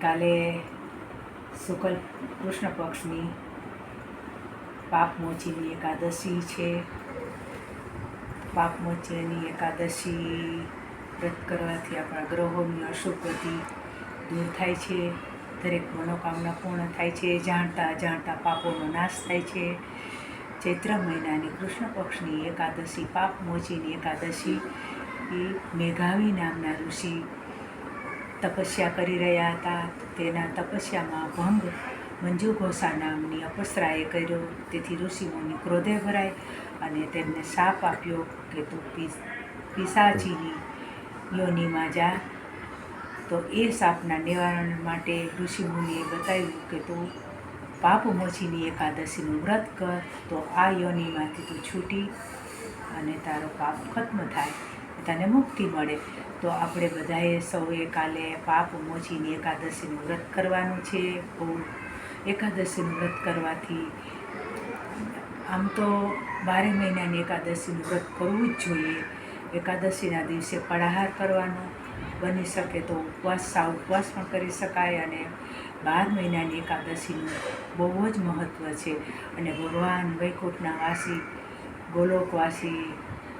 કાલે શુકલ કૃષ્ણ પક્ષની પાપમોચીની એકાદશી છે. પાપમોચીની એકાદશી વ્રત કરવાથી આપણા ગ્રહોની અશુભ ગતિ દૂર થાય છે. દરેક મનોકામના પૂર્ણ થાય છે. જાણતા જાણતા પાપોનો નાશ થાય છે. ચૈત્ર મહિનાની કૃષ્ણ પક્ષની એકાદશી પાપમોચીની એકાદશી, એ મેઘાવી નામના ઋષિ તપસ્યા કરી રહ્યા હતા. તેના તપસ્યામાં ભંગ મંજુ ઘોષા નામની અપસરાએ કર્યો. તેથી ઋષિમુનિ ક્રોધે ભરાય અને તેમને શાપ આપ્યો કે તું પિસ પિશાચીની યોનિમાં જા. તો એ શાપના નિવારણ માટે ઋષિમુનિએ બતાવ્યું કે તું પાપમોચીની એકાદશીનું વ્રત કર. તો આ યોનિમાંથી તું છૂટી અને તારો પાપ ખત્મ થાય, તને મુક્તિ મળે. તો આપણે બધાએ સૌએ કાલે પાપ મોચીની એકાદશીનું વ્રત કરવાનું છે. બહુ એકાદશીનું વ્રત કરવાથી આમ તો બારે મહિનાની એકાદશીનું વ્રત કરવું જ જોઈએ. એકાદશીના દિવસે પળાહાર કરવાનો બની શકે તો ઉપવાસ સા ઉપવાસ પણ કરી શકાય અને બાર મહિનાની એકાદશીનું બહુ જ મહત્ત્વ છે. અને ભગવાન વૈકુંઠના વાસી ગોલોકવાસી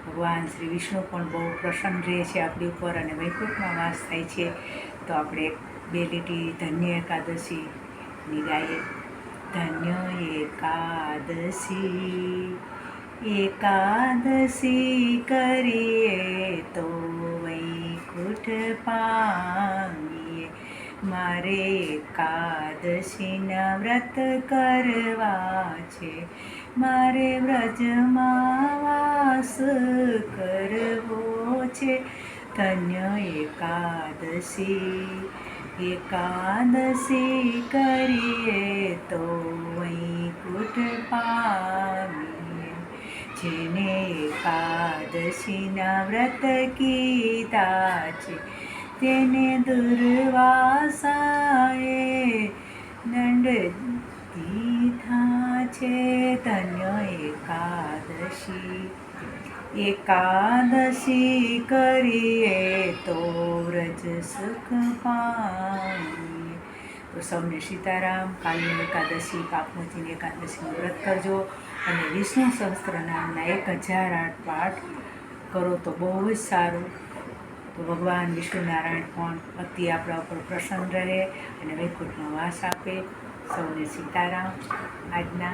ભગવાન, શ્રી વિષ્ણુ પણ બહુ પ્રસન્ન રહે છે આપણી ઉપર અને વૈકુંઠમાં વાસ થાય છે. તો આપણે બે લીટી ધન્ય એકાદશી ની ગાઈએ. ધન્ય એકાદશી એકાદશી કરીએ તો વૈકુઠ પામીએ. મારે એકાદશીના વ્રત કરવા છે. મારે વ્રજમાં વાસ કરવો છે. ધન્ય એકાદશી એકાદશી કરીએ તો વૈકુંઠ પામીએ. જેને એકાદશીના વ્રત કીધા છે, તેને દુર્વાસાએ દંડ છે ધન્ય એકાદશી એકાદશી કરીએ તો રજ સુખ પામીએ તો સૌને સીતારામ કાલની એકાદશી પાપમોચીની એકાદશીનું વ્રત કરજો અને વિષ્ણુ સહસ્ત્ર નામના એક હજાર આઠ પાઠ કરો તો બહુ જ સારું. તો ભગવાન વિષ્ણુનારાયણ પણ અતિ આપણા ઉપર પ્રસન્ન રહે અને વૈકુંઠમાં વાસ આપે. સૌને સીતારામ આજના